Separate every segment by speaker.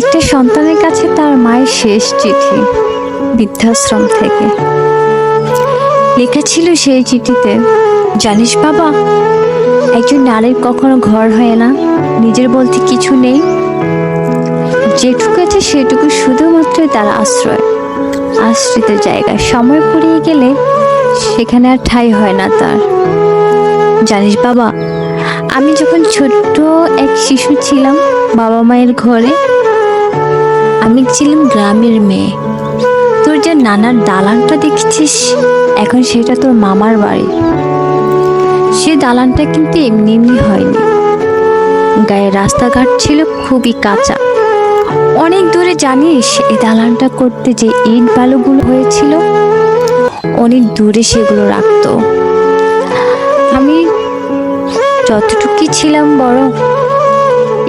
Speaker 1: একটা সন্তানের কাছে তার মায়ের শেষ চিঠি, বৃদ্ধাশ্রম থেকে। লেখা ছিল সেই চিঠিতে, জানিস বাবা, একজন নারীর কখনো ঘর হয় না, নিজের বলতে কিছু নেই। যেটুকু আছে সেটুকু শুধুমাত্র তার আশ্রয়, আশ্রিত জায়গা। সময় ফুরিয়ে গেলে সেখানে আর ঠাঁই হয় না তার। জানিস বাবা, আমি যখন ছোট্ট এক শিশু ছিলাম, বাবা মায়ের ঘরে আমি ছিলাম গ্রামের মেয়ে। তোর যে নানার দালানটা দেখছিস, এখন সেটা তোর মামার বাড়ি। সে দালানটা কিন্তু এমনি এমনি হয়নি। গায়ে রাস্তাঘাট ছিল খুবই কাঁচা। অনেক দূরে জানিস এই দালানটা করতে যে ইট বালুগুলো হয়েছিল, অনেক দূরে সেগুলো রাখতো। আমি যতটুকুই ছিলাম বড়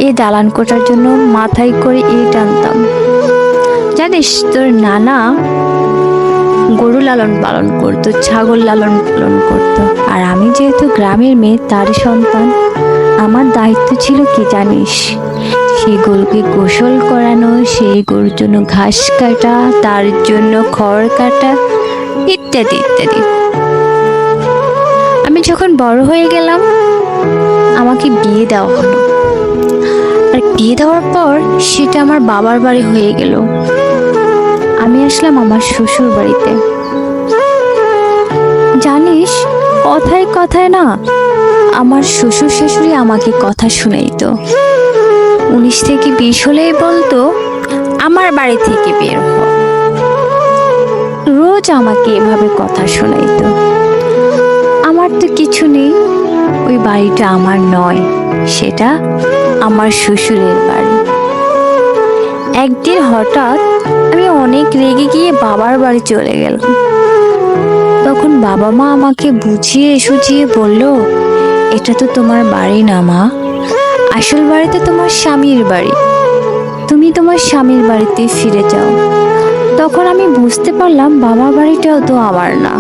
Speaker 1: এই দালান কোটার জন্য মাথায় করে ইট আনতাম। জানিস তোর নানা গরু লালন পালন করতো, ছাগল লালন পালন করতো। আর আমি যেহেতু গ্রামের মেয়ে তার সন্তান। আমার দায়িত্ব ছিল কি জানিস? সেই গরুকে গোসল করানো, সেই গরুর জন্য ঘাস কাটা, তার জন্য খড় কাটা, ইত্যাদি ইত্যাদি। আমি যখন বড় হয়ে গেলাম, আমাকে বিয়ে দেওয়া হলো। বিয়ে দেওয়ার পর সেটা আমার বাবার বাড়ি হয়ে গেল। আমি আসলাম আমার শ্বশুর বাড়িতে। জানিস, কথায় কথায় না আমার শ্বশুর শাশুড়ি আমাকে কথা শুনাইতো। উনিশ থেকে বিশ হলেই বলতো, আমার বাড়ি থেকে বের হ। রোজ আমাকে এভাবে কথা শোনাইতো। আমার তো কিছু নেই, ওই বাড়িটা আমার নয়, সেটা আমার শ্বশুরের বাড়ি। একদিন হঠাৎ আমি অনেক রেগে গিয়ে বাবার বাড়ি চলে গেলাম। তখন বাবা মা আমাকে বুঝিয়ে সুঝিয়ে বলল, এটা তো তোমার বাড়ি না মা। আসল বাড়িতে তোমার স্বামীর বাড়ি। তুমি তোমার স্বামীর বাড়িতে ফিরে যাও। তখন আমি বুঝতে পারলাম বাবার বাড়িটাও তো আমার না।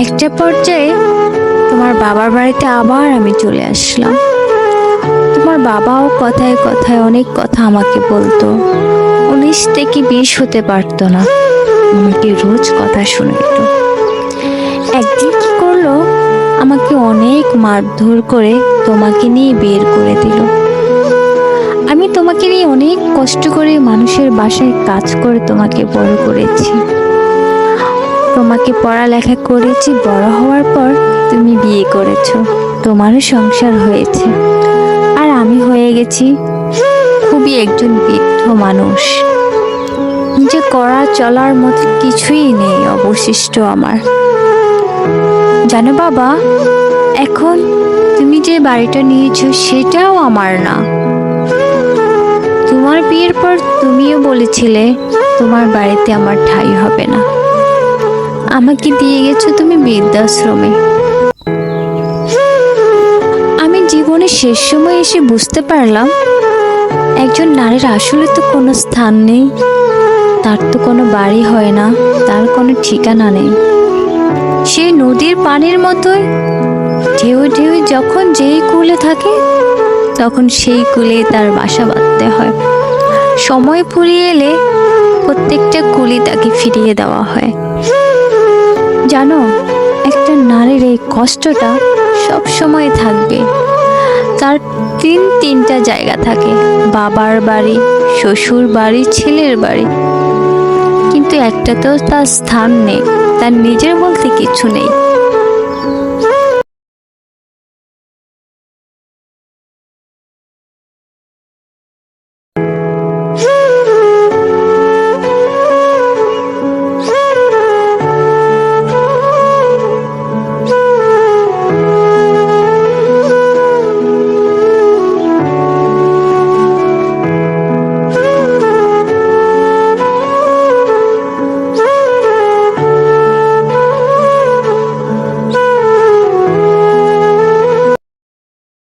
Speaker 1: একটা পর্যায়ে তোমার বাবার বাড়িতে আবার আমি চলে আসলাম। তোমার বাবাও কথায় কথায় অনেক কথা আমাকে বলতো। উনিশ থেকে বিশ হতে পারতো না। আমাকে রোজ কথা শুনাইত। একদিন কি করল? আমাকে অনেক মারধর করে তোমাকে নিয়ে বের করে দিল। আমি তোমাকে নিয়ে অনেক কষ্ট করে মানুষের বাসায় কাজ করে তোমাকে বড় করেছি। তোমাকে পড়ালেখা করেছি, বড় হওয়ার পর তুমি বিয়ে করেছ। তোমারও সংসার হয়েছে। আমি হয়ে গেছি। খুবই একজন বৃদ্ধ মানুষ। যে করা চলার মতো কিছুই নেই অবশিষ্ট আমার। জানো বাবা, এখন তুমি যে বাড়িটা নিয়েছো সেটাও আমার না। তোমার বিয়ের পর তুমিও বলেছিলে তোমার বাড়িতে আমার ঠাঁই হবে না। আমাকে দিয়ে গেছো তুমি বৃদ্ধাশ্রমে। শেষ সময় এসে বুঝতে পারলাম, একজন নারীর আসলে তো কোনো স্থান নেই, তার তো কোনো বাড়ি হয় না, তার কোনো ঠিকানা নেই। সেই নদীর পানির মতোই, ঢেউ ঢেউ যখন যেই কুলে থাকে, তখন সেই কুলে তার বাসা বাঁধতে হয়। সময় ফুরিয়ে এলে প্রত্যেকটা কুলি তাকে ফিরিয়ে দেওয়া হয়। জানো, একটা নারীর এই কষ্টটা সব সময় থাকবে। তার তিন তিনটা জায়গা থাকে। বাবার বাড়ি, শ্বশুর বাড়ি, ছেলের বাড়ি। কিন্তু একটাতেও তার স্থান নেই, তার নিজের বলতে কিছু নেই।